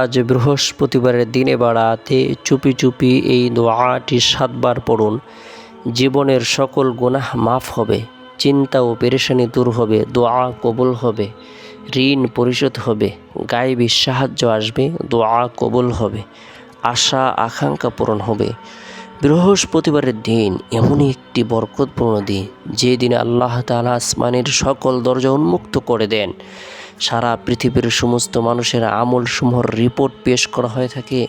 আজ বৃহস্পতিবারের দিনে বাড়াতে চুপি চুপি এই দোয়াটি সাতবার পড়ুন। জীবনের সকল গুনাহ মাফ হবে, চিন্তা ও পেরেশানি দূর হবে, দোয়া কবুল হবে, ঋণ পরিশোধ হবে, গায়েবী সাহায্য আসবে, দোয়া কবুল হবে, আশা আকাঙ্ক্ষা পূরণ হবে। বৃহস্পতিবারের দিন এমনই একটি বরকতপূর্ণ দিন যে দিনে আল্লাহ তাআলা আসমানের সকল দরজা উন্মুক্ত করে দেন। সারা পৃথিবীর সমস্ত মানুষের আমল সমূহর রিপোর্ট পেশ করা হয়ে থাকে।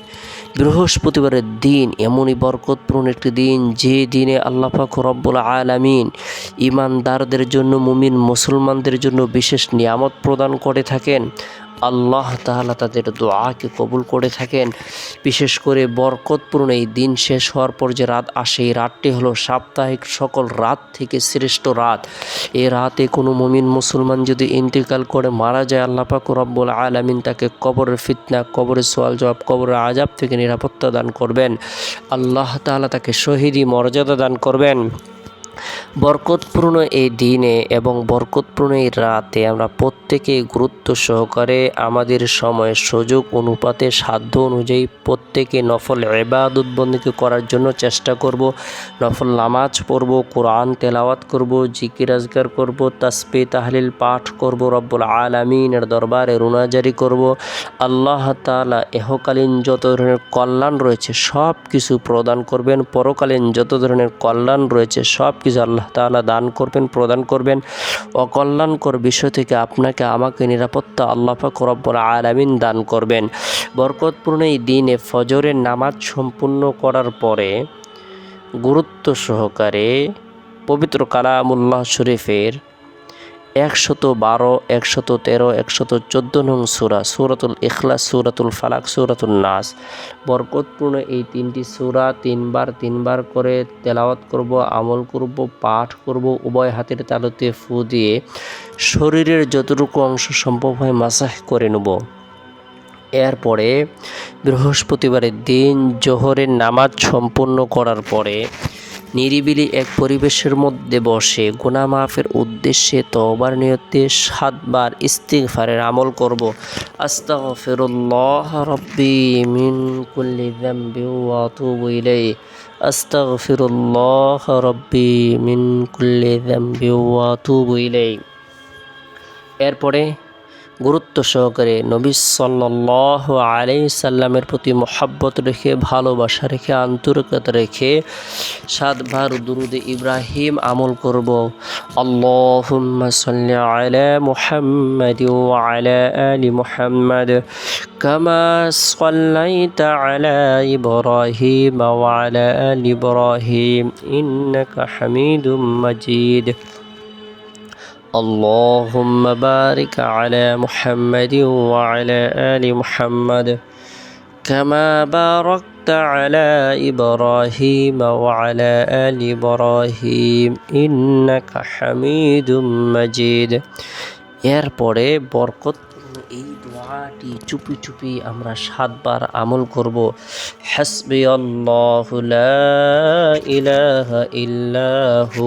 বৃহস্পতিবারের দিন এমনই বরকতপূর্ণ একটি দিন যে দিনে আল্লাহ পাক রব্বুল আলামিন ইমানদারদের জন্য, মুমিন মুসলমানদের জন্য বিশেষ নিয়ামত প্রদান করে থাকেন। আল্লাহ তাআলা তাদের দোয়াকে কবুল করে থাকেন। বিশেষ করে বরকতপূর্ণ এই দিন শেষ হওয়ার পর যে রাত আসে, এই রাতটি হলো সাপ্তাহিক সকল রাত থেকে শ্রেষ্ঠ রাত। এই রাতে কোনো মমিন মুসলমান যদি ইন্তেকাল করে মারা যায়, আল্লাহ পাক রব্বুল আলামিন তাকে কবরের ফিতনা, কবরের সোয়াল জবাব, কবরের আজাব থেকে নিরাপত্তা দান করবেন। আল্লাহ তাআলা তাকে শহীদি মর্যাদা দান করবেন। বরকতপূর্ণ এই দিনে এবং বরকতপূর্ণ এই রাতে আমরা প্রত্যেকে গুরুত্ব সহকারে আমাদের সময় সুযোগ অনুপাতে সাধ্য অনুযায়ী প্রত্যেকে নফল এবাদত বন্দীকে করার জন্য চেষ্টা করব। নফল নামাজ পড়ব, কোরআন তেলাওয়াত করব, জিকির আজগার করব তাসপি তাহলিল পাঠ করব, রব্বুল আলমিনের দরবারে রুনাজারি করব। আল্লাহ তালা এহকালীন যত ধরনের কল্যাণ রয়েছে সব কিছু প্রদান করবেন, পরকালীন যত ধরনের কল্যাণ রয়েছে সব কিছু আল্লাহ তাআলা দান করবেন, প্রদান করবেন। অকল্যাণকর বিষয় থেকে আপনাকে, আমাকে নিরাপত্তা আল্লাহ পাক আলামিন দান করবেন। বরকতপূর্ণ এই দিনে ফজরের নামাজ সম্পূর্ণ করার পরে গুরুত্ব সহকারে পবিত্র কালামুল্লাহ শরীফের একশত বারো, একশত তেরো, একশত চোদ্দ নং সুরা, সুরাতুল ইখলাস, সুরাতুল ফালাক সুরাতুল নাস। বরকতপূর্ণ এই তিনটি সুরা তিনবার তিনবার করে তেলাওয়াত করব, আমল করব, পাঠ করব, উভয় হাতের তালুতে ফু দিয়ে শরীরের যতটুকু অংশ সম্ভব হয় মাসাহ করে নেব। এরপরে বৃহস্পতিবারের দিন জোহরের নামাজ সম্পূর্ণ করার পরে নিরিবিলি এক পরিবেশের মধ্যে বসে গুনা মাফের উদ্দেশ্যে তওবার নিয়তে সাতবার ইস্তিগফারের আমল করব। আস্তাগফিরুল্লাহ রব্বি মিন কুল্লি যামবি ওয়া আতুবু ইলাইহি। আস্তাগফিরুল্লাহ রব্বি মিন কুল্লি ওয়া আতুবু ইলাইহি। এরপরে গুরুত্ব সহকারে নবী সাল্লাহ আলাই সাল্লামের প্রতি মোহাব্বত রেখে, ভালোবাসা রেখে, আন্তরিকতা রেখে সাতবার দুরুদে ইব্রাহিম আমল করব। সাল্লি আলা মুহাম্মাদ আলা আলি আলা আলা আলি اللهم بارك على محمد وعلى آل محمد كما باركت على إبراهيم وعلى آل إبراهيم إنك حميد مجيد এরপরে বরকত এই দোয়াটি চুপি চুপি আমরা সাতবার আমল করব হাসবি আল্লাহু লা ইলাহা ইল্লাহু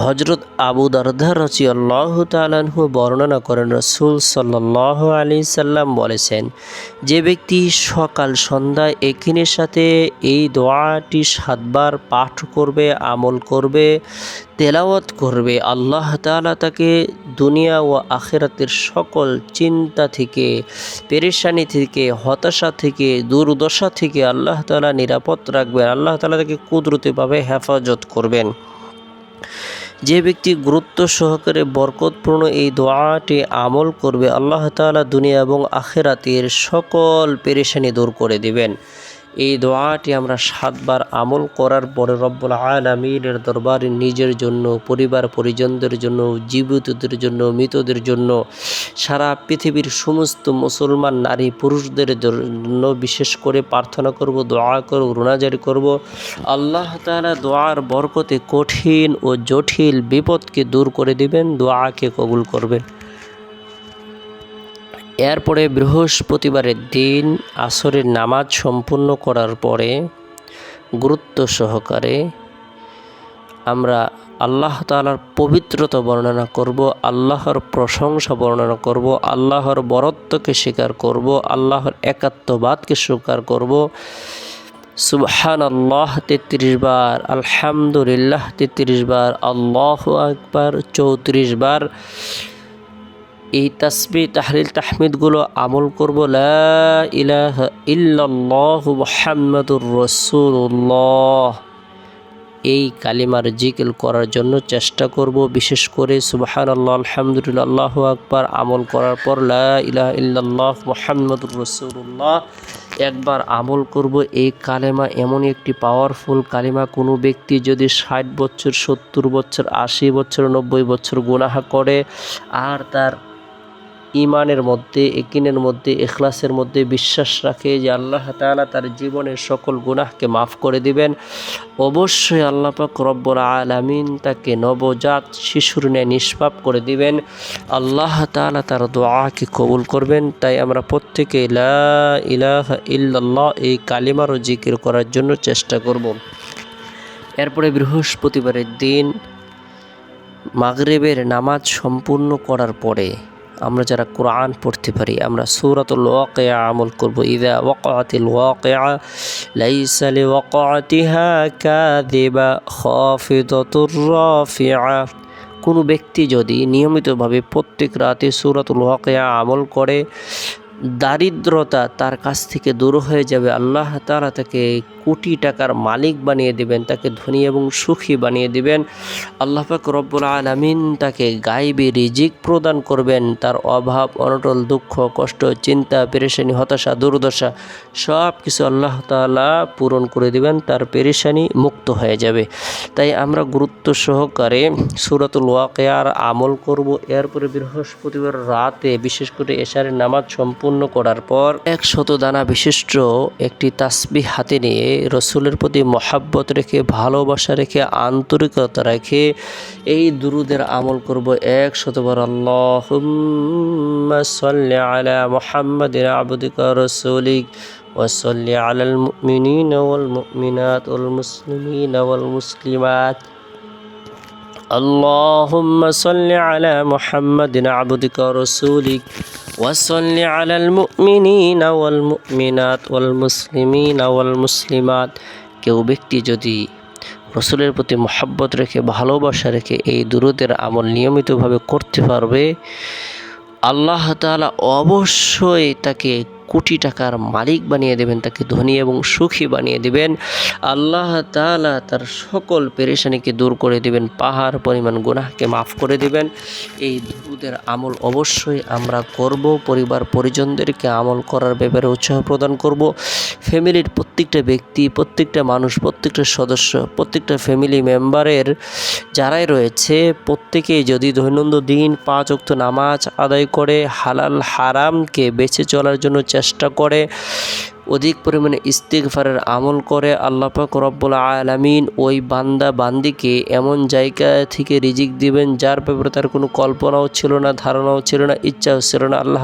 হজরত আবু দারদা রচি আল্লাহ তালাহু বর্ণনা করেন, রসুল সাল্লাহ আলি সাল্লাম বলেছেন, যে ব্যক্তি সকাল সন্ধ্যায় একিনের সাথে এই দোয়াটি সাতবার পাঠ করবে, আমল করবে, তেলাওয়াত করবে, আল্লাহ তালা তাকে দুনিয়া ও আখেরাতের সকল চিন্তা থেকে, পেরেশানি থেকে, হতাশা থেকে, দুর্দশা থেকে আল্লাহ তালা নিরাপদ রাখবেন, আল্লাহ তালা তাকে কুদরতিভাবে হেফাজত করবেন। যে ব্যক্তি গুরুত্ব সহকারে বরকতপূর্ণ এই দোয়াটি আমল করবে, আল্লাহ তালা দুনিয়া এবং আখেরাতের সকল পেরেশানি দূর করে দিবেন। এই দোয়াটি আমরা সাতবার আমল করার পরে রব্বুল আলমিনের দরবারে নিজের জন্য, পরিবার পরিজনদের জন্য, জীবিতদের জন্য, মৃতদের জন্য, সারা পৃথিবীর সমস্ত মুসলমান নারী পুরুষদের জন্য বিশেষ করে প্রার্থনা করব, দোয়া করব, রোনাজারি করব। আল্লাহ তালা দোয়ার বরকতে কঠিন ও জটিল বিপদকে দূর করে দিবেন, দোয়াকে কবুল করবেন। এরপরে বৃহস্পতিবারের দিন আসরের নামাজ সম্পূর্ণ করার পরে গুরুত্ব সহকারে আমরা আল্লাহ তালার পবিত্রতা বর্ণনা করব, আল্লাহর প্রশংসা বর্ণনা করব, আল্লাহর বরত্বকে স্বীকার করব, আল্লাহর একাত্মবাদকে স্বীকার করব। সুবহান আল্লাহ তেত্রিশ বার, আলহামদুলিল্লাহ তেত্রিশ বার, আল্লাহ আকবার চৌত্রিশ বার এই তাসবি তাহলিল তাহমিদগুলো আমল করব ইলাহা রাসূলুল্লাহ। এই কালিমার জিকিল করার জন্য চেষ্টা করব, বিশেষ করে সুবাহান আল্লাহ আলহামদুলিল্লাহ আকবার, আমল করার পর, লা ইলাহা ইল্লাল্লাহ মুহাম্মাদুর রাসূলুল্লাহ। একবার আমল করব, এই কালেমা এমন একটি পাওয়ারফুল কালিমা, কোনো ব্যক্তি যদি ষাট বছর, সত্তর বছর, আশি বছর, নব্বই বছর গুনাহা করে, আর তার ইমানের মধ্যে, একিনের মধ্যে, এখলাসের মধ্যে বিশ্বাস রাখে যে আল্লাহ তাআলা তার জীবনের সকল গুনাহকে মাফ করে দিবেন। অবশ্যই আল্লাহ পাক রব্বুল আলামিন তাকে নবজাত শিশুর ন্যায় নিষ্পাপ করে দিবেন। আল্লাহ তাআলা তার দোয়াকে কবুল করবেন। তাই আমরা প্রত্যেকে লা ইলাহা ইল্লাল্লাহ এই কালিমারও জিকির করার জন্য চেষ্টা করব। এরপরে বৃহস্পতিবারের দিন মাগরেবের নামাজ সম্পূর্ণ করার পরে আমরা যারা কোরআন পড়তে পারি, আমরা সূরাতুল ওয়াকেয়া আমল করব। ইদা ওয়াকাতিল ওয়াকেয়া লাইসালি ওয়াকাতিহা কাদিবা খাফিদাতুর রাফিআ। কোনো ব্যক্তি যদি নিয়মিতভাবে প্রত্যেক রাতে সূরাতুল ওয়াকেয়া আমল করে দারিদ্রতা তার কাছ থেকে দূর হয়ে যাবে। আল্লাহ তাআলা তাকে কোটি টাকার মালিক বানিয়ে দিবেন, তাকে ধনী এবং সুখী বানিয়ে দিবেন। আল্লাহ পাক রব্বুল আলামিন তাকে গাইবে রিজিক প্রদান করবেন। তার অভাব অনটল দুঃখ, কষ্ট, চিন্তা, পেরেশানি, হতাশা, দুর্দশা সব কিছু আল্লাহ তালা পূরণ করে দিবেন, তার পেরেশানি মুক্ত হয়ে যাবে। তাই আমরা গুরুত্ব সহকারে সূরাতুল ওয়াকিয়ার আমল করব। এরপরে বৃহস্পতিবার রাতে বিশেষ করে এশারের নামাজ সম্পূর্ণ করার পর একশত দানা বিশিষ্ট একটি তাসবিহ হাতে নিয়ে রসুলের প্রতি মহাব্বত রেখে ভালোবাসা রেখে আন্তরিকতা রেখে এই দুরুদের আমল করব এক শতবার আল্লাহ সাল্লি আলা মুহাম্মাদিন আবদিকা রসুলিক وصل على المؤمنين والمؤمنات والمسلمين والمسلمات اللهم صل على محمد عبدك ورسولك وصل على المؤمنين والمؤمنات والمسلمين والمسلمات কেউ ব্যক্তি যদি রসুলের প্রতি মহাব্বত রেখে ভালোবাসা রেখে এই দুরুদের আমল নিয়মিতভাবে করতে পারবে আল্লাহ তাআলা অবশ্যই তাকে কোটি টাকার মালিক বানিয়ে দেবেন, তাকে ধনী এবং সুখী বানিয়ে দেবেন। আল্লাহ তাআলা তার সকল পেরেশানিকে দূর করে দেবেন, পাহাড় পরিমাণ গুনাহকে মাফ করে দেবেন। এই দুধের আমল অবশ্যই আমরা করব, পরিবার পরিজনদেরকে আমল করার ব্যাপারে উৎসাহ প্রদান করব। ফ্যামিলির প্রত্যেকটা ব্যক্তি, প্রত্যেকটা মানুষ, প্রত্যেকটা সদস্য, প্রত্যেকটা ফ্যামিলি মেম্বারের যারাই রয়েছে প্রত্যেকেই যদি দৈনন্দিন পাঁচ অক্ত নামাজ আদায় করে, হালাল হারামকে বেঁচে চলার জন্য চেষ্টা করে, অধিক পরিমাণে ইস্তিকফারের আমল করে আল্লাহ পাক রব্বুল আলামিন ওই বান্দা বান্দিকে এমন জায়গা থেকে রিজিক দিবেন যার ব্যাপারে তার কোনো কল্পনাও ছিল না, ধারণাও ছিল না, ইচ্ছাও ছিল না। আল্লাহ